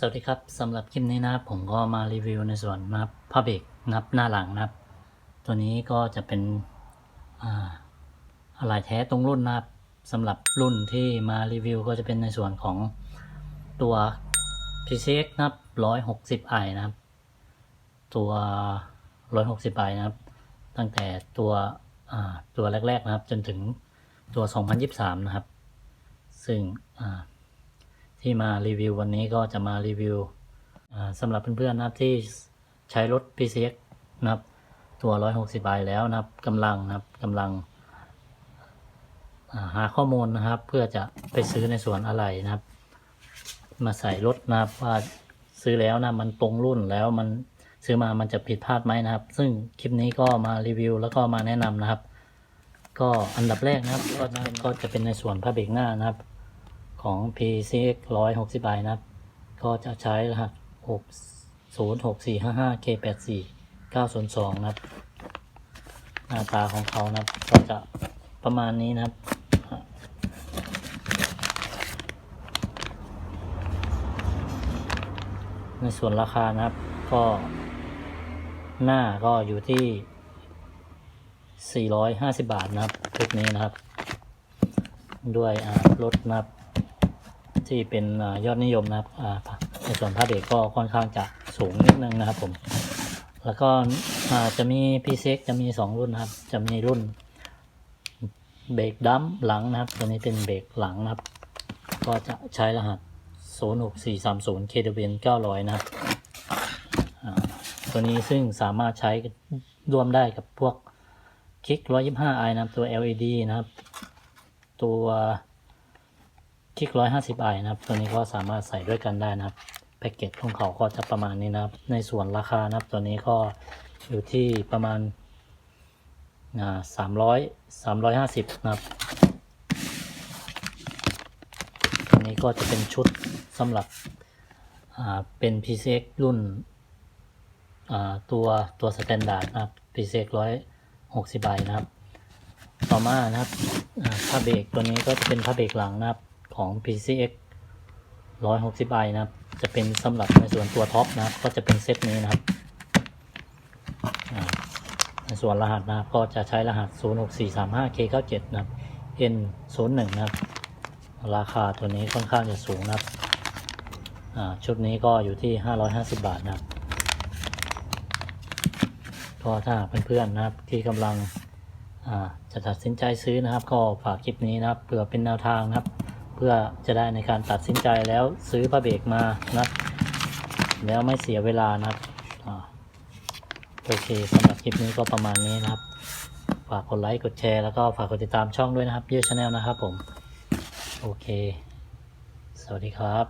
สวัสดีครับสำหรับคลิปนี้นะครับผมก็มารีวิวในส่วนนะครับผ้าเบรกนับหน้าหลังนะครับ ตัวนี้ก็จะเป็นอะไรแท้ตรงรุ่นนะครับสำหรับรุ่นที่มารีวิวก็จะเป็นในส่วนของตัว PCX นะครับ160 i นะครับ ตัว 160 i นะครับ ตั้งแต่ตัวตัวแรกๆนะครับ จนถึงตัว 2023 นะครับ ซึ่งอ่า ที่มารีวิววันนี้ก็จะมารีวิวสำหรับเพื่อนๆนะครับที่ใช้รถ PCX นะครับ ตัว 160ใบแล้วนะครับกำลังนะครับกำลังหาข้อมูลนะครับ เพื่อจะไปซื้อในส่วนอะไรนะครับ มาใส่รถนะครับว่าซื้อแล้วนะมันตรงรุ่นแล้วมันซื้อมามันจะผิดพลาดไหมนะครับ ซึ่งคลิปนี้ก็มารีวิวแล้วก็มาแนะนำนะครับ ก็อันดับแรกนะครับ ก็ก็จะเป็นในส่วนผ้าเบรกหน้านะครับ ของ PCX 160ใบนะครับ ก็จะใช้รหัส 606455 K84 902 นะครับ หน้าตาของเขานะครับ ก็จะประมาณนี้นะครับในส่วนราคานะครับก็ หน้าก็อยู่ที่ 450 บาทนะครับชุดนี้นะครับ ด้วยรถนะครับ ที่เป็นยอดนิยมนะครับในส่วนผ้าเบรกก็ค่อนข้างจะสูงนิดนึงนะครับผมแล้วก็จะมี p ีเซ็กจะมี 2 รุ่นนะครับ จะมีรุ่นเบรกดัมหลังนะครับ ตัวนี้เป็นเบรกหลังนะครับ ก็จะใช้รหัส 06430 KWN 900 นะครับตัวนี้ซึ่งสามารถใช้ร่วมได้กับพวกคลิก 125i นะครับตัว LED นะครับ ตัว คลิก 150i นะครับ ตัวนี้ก็สามารถใส่ด้วยกันได้นะครับ แพ็กเกจของเขาก็จะประมาณนี้นะครับ ในส่วนราคานะครับ ตัวนี้ก็อยู่ที่ประมาณอ่าสามร้อยสามร้อยห้าสิบนะครับ ตัวนี้ก็จะเป็นชุดสำหรับอ่าเป็น PCX รุ่นอ่าตัวตัวสแตนดาร์ดนะครับ PCX ร้อยหกสิบใบนะครับ ต่อมานะครับอ่าผ้าเบรกตัวนี้ก็จะเป็นผ้าเบรกหลังนะครับ ของ PCX 160i นะครับ จะเป็นสำหรับในส่วนตัวท็อปนะครับ ก็จะเป็นเซตนี้นะครับ ในส่วนรหัสนะครับ ก็จะใช้รหัส 06435K97 นะครับ N01 นะครับ ราคาตัวนี้ค่อนข้างจะสูงนะครับอ่าชุดนี้ก็อยู่ที่ 550 บาทนะครับก็ถ้าเพื่อนๆนะครับที่กำลังอ่าจะตัดสินใจซื้อนะครับ ก็ฝากคลิปนี้นะครับเผื่อเป็นแนวทางนะครับ เพื่อจะได้ในการตัดสินใจแล้วซื้อผ้าเบรกมานะครับแล้วไม่เสียเวลานะครับโอเคสำหรับคลิปนี้ก็ประมาณนี้นะครับ ฝากกดไลค์กดแชร์แล้วก็ฝากกดติดตามช่องด้วยนะครับเยอะชาแนลนะครับผม โอเค สวัสดีครับ